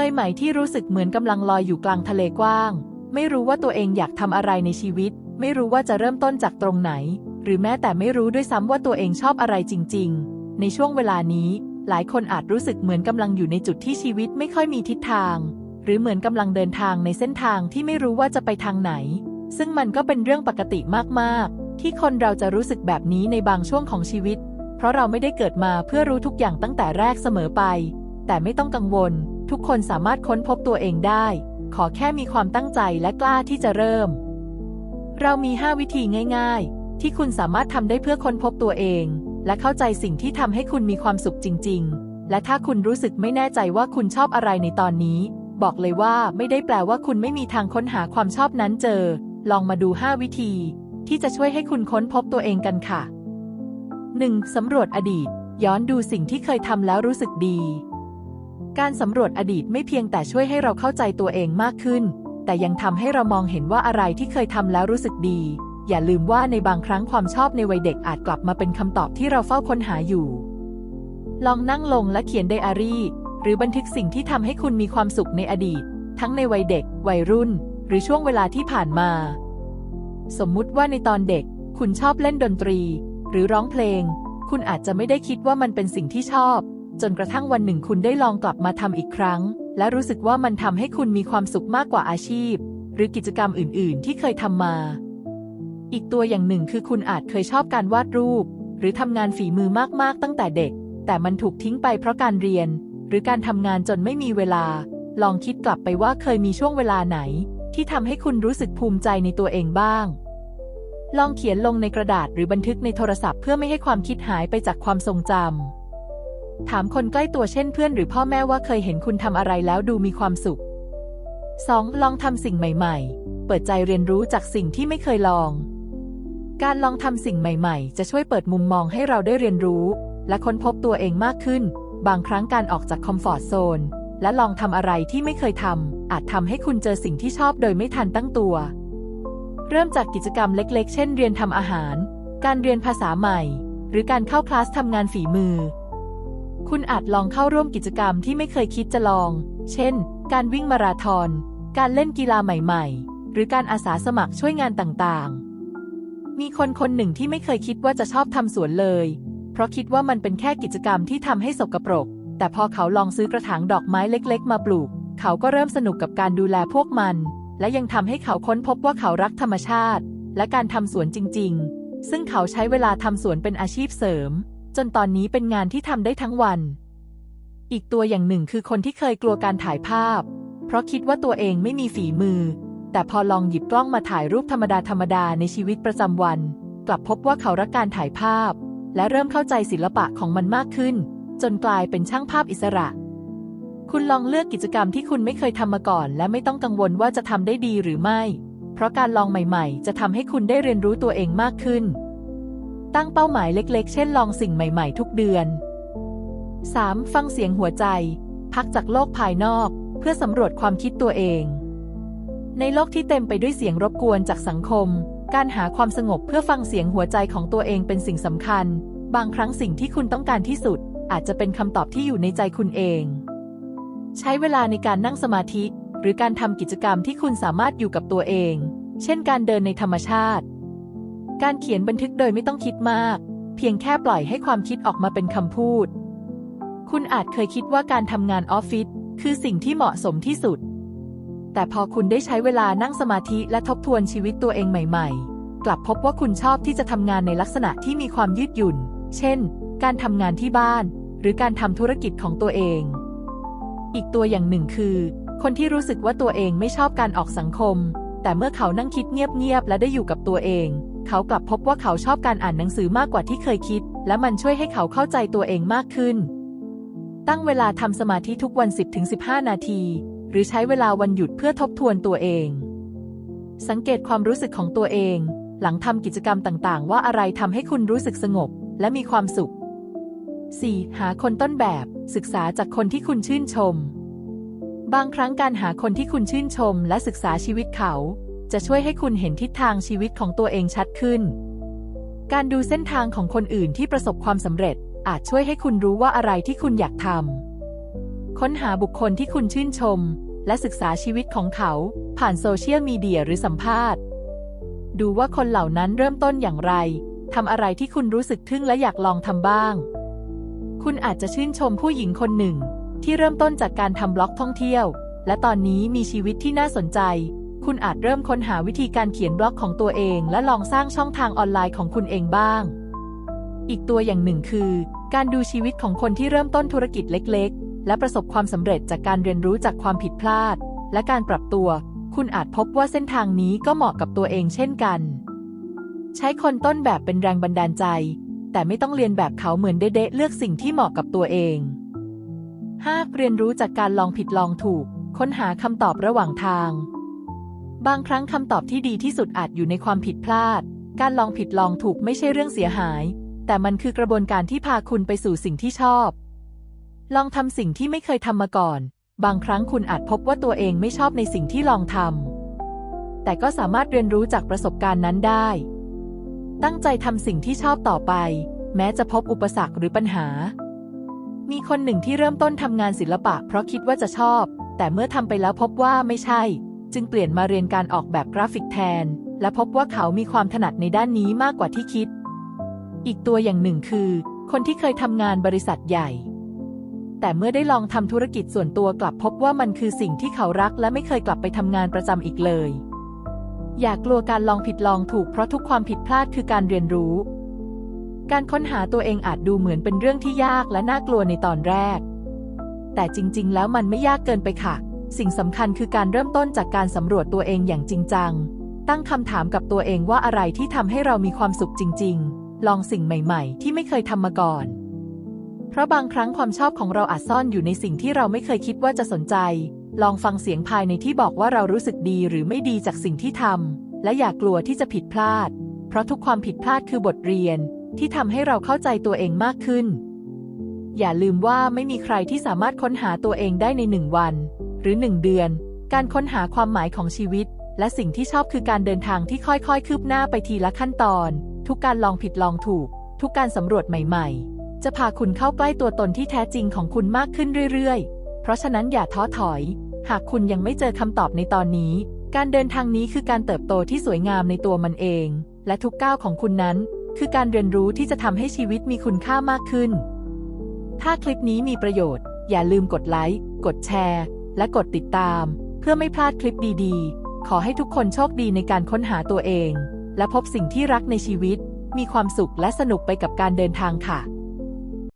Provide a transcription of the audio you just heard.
เคยไหมที่รู้สึกเหมือนกำลังลอยอยู่กลางทะเลกว้าง ไม่รู้ว่าตัวเองอยากทำอะไรในชีวิต ไม่รู้ว่าจะเริ่มต้นจากตรงไหน หรือแม้แต่ไม่รู้ด้วยซ้ำว่าตัวเองชอบอะไรจริง ๆ ในช่วงเวลานี้ หลายคนอาจรู้สึกเหมือนกำลังอยู่ในจุดที่ชีวิตไม่ค่อยมีทิศทาง หรือเหมือนกำลังเดินทางในเส้นทางที่ไม่รู้ว่าจะไปทางไหน ซึ่งมันก็เป็นเรื่องปกติมากๆ ที่คนเราจะรู้สึกแบบนี้ในบางช่วงของชีวิต เพราะเราไม่ได้เกิดมาเพื่อรู้ทุกอย่างตั้งแต่แรกเสมอไป แต่ไม่ต้องกังวล ทุกคนสามารถค้นพบตัวเองได้ ขอแค่มีความตั้งใจและกล้าที่จะเริ่ม เรามี 5 วิธีง่าย ๆ ที่คุณสามารถทำได้เพื่อค้นพบตัวเอง และเข้าใจสิ่งที่ทำให้คุณมีความสุขจริง ๆ และถ้าคุณรู้สึกไม่แน่ใจว่าคุณชอบอะไรในตอนนี้ บอกเลยว่าไม่ได้แปลว่าคุณไม่มีทางค้นหาความชอบนั้นเจอ ลองมาดู 5 วิธี ที่จะช่วยให้คุณค้นพบตัวเองกันค่ะ 1. สำรวจอดีต ย้อนดูสิ่งที่เคยทำแล้วรู้สึกดี การสำรวจอดีตไม่เพียงแต่ช่วยให้เราเข้าใจตัวเองมากขึ้น แต่ยังทำให้เรามองเห็นว่าอะไรที่เคยทำแล้วรู้สึกดี อย่าลืมว่าในบางครั้งความชอบในวัยเด็กอาจกลับมาเป็นคำตอบที่เราเฝ้าค้นหาอยู่ ลองนั่งลงและเขียนไดอารี่ หรือบันทึกสิ่งที่ทำให้คุณมีความสุขในอดีต ทั้งในวัยเด็ก วัยรุ่น หรือช่วงเวลาที่ผ่านมา สมมุติว่าในตอนเด็ก คุณชอบเล่นดนตรี หรือร้องเพลง คุณอาจจะไม่ได้คิดว่ามันเป็นสิ่งที่ชอบ จนกระทั่งวันหนึ่งคุณได้ลองกลับมาทำอีกครั้ง และรู้สึกว่ามันทำให้คุณมีความสุขมากกว่าอาชีพ หรือกิจกรรมอื่น ๆ ที่เคยทำมา อีกตัวอย่างหนึ่งคือคุณอาจเคยชอบการวาดรูป หรือทำงานฝีมือมาก ๆ ตั้งแต่เด็ก แต่มันถูกทิ้งไปเพราะการเรียน หรือการทำงานจนไม่มีเวลา ลองคิดกลับไปว่าเคยมีช่วงเวลาไหน ที่ทำให้คุณรู้สึกภูมิใจในตัวเองบ้างลองเขียนลงในกระดาษหรือบันทึกในโทรศัพท์เพื่อไม่ให้ความคิดหายไปจากความทรงจำ ถามคนใกล้ตัวเช่นเพื่อนหรือพ่อแม่ว่าเคยเห็นคุณทำอะไรแล้วดูมีความสุข 2. ลองทำสิ่งใหม่ ๆ เปิดใจเรียนรู้จากสิ่งที่ไม่เคยลอง การลองทำสิ่งใหม่ ๆ จะช่วยเปิดมุมมองให้เราได้เรียนรู้ และค้นพบตัวเองมากขึ้น บางครั้งการออกจากคอมฟอร์ทโซนและลองทำอะไรที่ไม่เคยทำอาจทำให้คุณเจอสิ่งที่ชอบโดยไม่ทันตั้งตัว เริ่มจากกิจกรรมเล็ก ๆ เช่น เรียนทำอาหาร การเรียนภาษาใหม่ หรือการเข้าคลาสทำงานฝีมือ คุณอาจลองเข้าร่วมกิจกรรมที่ไม่เคยคิดจะลอง เช่น การวิ่งมาราธอน การเล่นกีฬาใหม่ๆ หรือการอาสาสมัครช่วยงานต่างๆ มีคนคนหนึ่งที่ไม่เคยคิดว่าจะชอบทำสวนเลย เพราะคิดว่ามันเป็นแค่กิจกรรมที่ทำให้สกปรก แต่พอเขาลองซื้อกระถางดอกไม้เล็ก ๆ มาปลูก เขาก็เริ่มสนุกกับการดูแลพวกมัน และยังทำให้เขาค้นพบว่าเขารักธรรมชาติ และการทำสวนจริง ๆ ซึ่งเขาใช้เวลาทำสวนเป็นอาชีพเสริม จนตอนนี้เป็นงานที่ทำได้ทั้งวัน อีกตัวอย่างหนึ่งคือคนที่เคยกลัวการถ่ายภาพ เพราะคิดว่าตัวเองไม่มีฝีมือ แต่พอลองหยิบกล้องมาถ่ายรูปธรรมดาธรรมดาในชีวิตประจำวัน กลับพบว่าเขารักการถ่ายภาพ และเริ่มเข้าใจศิลปะของมันมากขึ้น จนกลายเป็นช่างภาพอิสระ คุณลองเลือกกิจกรรมที่คุณไม่เคยทำมาก่อน และไม่ต้องกังวลว่าจะทำได้ดีหรือไม่ เพราะการลองใหม่ ๆ จะทำให้คุณได้เรียนรู้ตัวเองมากขึ้น ตั้งเป้าหมายเล็กๆ เช่นลองสิ่งใหม่ๆ ทุกเดือน 3. ฟังเสียงหัวใจ พักจากโลกภายนอก เพื่อสำรวจความคิดตัวเอง ในโลกที่เต็มไปด้วยเสียงรบกวนจากสังคม การหาความสงบเพื่อฟังเสียงหัวใจของตัวเองเป็นสิ่งสำคัญ บางครั้งสิ่งที่คุณต้องการที่สุด อาจจะเป็นคำตอบที่อยู่ในใจคุณเอง ใช้เวลาในการนั่งสมาธิ หรือการทำกิจกรรมที่คุณสามารถอยู่กับตัวเอง เช่นการเดินในธรรมชาติ การเขียนบันทึกโดยไม่ต้องคิดมาก เพียงแค่ปล่อยให้ความคิดออกมาเป็นคำพูด คุณอาจเคยคิดว่าการทำงานออฟฟิศคือสิ่งที่เหมาะสมที่สุด แต่พอคุณได้ใช้เวลานั่งสมาธิและทบทวนชีวิตตัวเองใหม่ๆ กลับพบว่าคุณชอบที่จะทำงานในลักษณะที่มีความยืดหยุ่น เช่น การทำงานที่บ้าน หรือการทำธุรกิจของตัวเอง อีกตัวอย่างหนึ่งคือ คนที่รู้สึกว่าตัวเองไม่ชอบการออกสังคม แต่เมื่อเขานั่งคิดเงียบๆและได้อยู่กับตัวเอง เขากลับพบว่าเขาชอบการอ่านหนังสือมากกว่าที่เคยคิด และมันช่วยให้เขาเข้าใจตัวเองมากขึ้น ตั้งเวลาทำสมาธิทุกวัน 10-15 นาที หรือใช้เวลาวันหยุดเพื่อทบทวนตัวเอง สังเกตความรู้สึกของตัวเอง หลังทำกิจกรรมต่างๆ ว่าอะไรทำให้คุณรู้สึกสงบ และมีความสุข 4. หาคนต้นแบบ ศึกษาจากคนที่คุณชื่นชม บางครั้งการหาคนที่คุณชื่นชม และศึกษาชีวิตเขา จะช่วยให้คุณเห็นทิศทางชีวิตของตัวเองชัดขึ้น การดูเส้นทางของคนอื่นที่ประสบความสำเร็จ อาจช่วยให้คุณรู้ว่าอะไรที่คุณอยากทำค้นหาบุคคลที่คุณชื่นชม และศึกษาชีวิตของเขา ผ่านโซเชียลมีเดียหรือสัมภาษณ์ ดูว่าคนเหล่านั้นเริ่มต้นอย่างไรทำอะไรที่คุณรู้สึกทึ่งและอยากลองทำบ้าง คุณอาจจะชื่นชมผู้หญิงคนหนึ่ง ที่เริ่มต้นจากการทำบล็อกท่องเที่ยว และตอนนี้มีชีวิตที่น่าสนใจ คุณอาจเริ่มค้นหาวิธีการเขียนบล็อกของตัวเอง และลองสร้างช่องทางออนไลน์ของคุณเองบ้าง อีกตัวอย่างหนึ่งคือ การดูชีวิตของคนที่เริ่มต้นธุรกิจเล็ก ๆ และประสบความสำเร็จจากการเรียนรู้จากความผิดพลาด และการปรับตัว คุณอาจพบว่าเส้นทางนี้ก็เหมาะกับตัวเองเช่นกัน ใช้คนต้นแบบเป็นแรงบันดาลใจ แต่ไม่ต้องเรียนแบบเขาเหมือนเด๊ะๆเลือกสิ่งที่เหมาะกับตัวเอง 5. เรียนรู้จากการลองผิดลองถูก ค้นหาคำตอบระหว่างทาง บางครั้งคำตอบที่ดีที่สุดอาจอยู่ในความผิดพลาด การลองผิดลองถูกไม่ใช่เรื่องเสียหาย แต่มันคือกระบวนการที่พาคุณไปสู่สิ่งที่ชอบ ลองทำสิ่งที่ไม่เคยทำมาก่อน บางครั้งคุณอาจพบว่าตัวเองไม่ชอบในสิ่งที่ลองทำ แต่ก็สามารถเรียนรู้จากประสบการณ์นั้นได้ ตั้งใจทำสิ่งที่ชอบต่อไป แม้จะพบอุปสรรคหรือปัญหา มีคนหนึ่งที่เริ่มต้นทำงานศิลปะ เพราะคิดว่าจะชอบ แต่เมื่อทำไปแล้วพบว่าไม่ใช่ จึงเปลี่ยนมาเรียนการออกแบบกราฟิกแทน และพบว่าเขามีความถนัดในด้านนี้มากกว่าที่คิด อีกตัวอย่างหนึ่งคือ คนที่เคยทำงานบริษัทใหญ่ แต่เมื่อได้ลองทำธุรกิจส่วนตัวกลับพบว่ามันคือสิ่งที่เขารักและไม่เคยกลับไปทำงานประจำอีกเลย อย่ากลัวการลองผิดลองถูกเพราะทุกความผิดพลาดคือการเรียนรู้ การค้นหาตัวเองอาจดูเหมือนเป็นเรื่องที่ยากและน่ากลัวในตอนแรก แต่จริง ๆ แล้วมันไม่ยากเกินไปค่ะ สิ่งสำคัญคือการเริ่มต้นจากการสำรวจตัวเองอย่างจริงจัง ตั้งคำถามกับตัวเองว่าอะไรที่ทำให้เรามีความสุขจริง ๆ ลองสิ่งใหม่ ๆ ที่ไม่เคยทำมาก่อน เพราะบางครั้งความชอบของเราอาจซ่อนอยู่ในสิ่งที่เราไม่เคยคิดว่าจะสนใจ ลองฟังเสียงภายในที่บอกว่าเรารู้สึกดีหรือไม่ดีจากสิ่งที่ทำและอย่ากลัวที่จะผิดพลาด เพราะทุกความผิดพลาดคือบทเรียนที่ทำให้เราเข้าใจตัวเองมากขึ้น อย่าลืมว่าไม่มีใครที่สามารถค้นหาตัวเองได้ในหนึ่งวัน หรือหนึ่งเดือน การค้นหาความหมายของชีวิต และสิ่งที่ชอบคือการเดินทางที่ค่อยๆ คืบหน้าไปทีละขั้นตอน ทุกการลองผิดลองถูก ทุกการสำรวจใหม่ ๆ จะพาคุณเข้าใกล้ตัวตนที่แท้จริงของคุณมากขึ้นเรื่อยๆ เพราะฉะนั้นอย่าท้อถอย หากคุณยังไม่เจอคำตอบในตอนนี้ การเดินทางนี้คือการเติบโตที่สวยงามในตัวมันเอง และทุกก้าวของคุณนั้น คือการเรียนรู้ที่จะทำให้ชีวิตมีคุณค่ามากขึ้น ถ้าคลิปนี้มีประโยชน์ อย่าลืมกดไลค์ กดแชร์ และกดติดตาม เพื่อไม่พลาดคลิปดีๆ ขอให้ทุกคนโชคดีในการค้นหาตัวเอง และพบสิ่งที่รักในชีวิต มีความสุขและสนุกไปกับการเดินทางค่ะ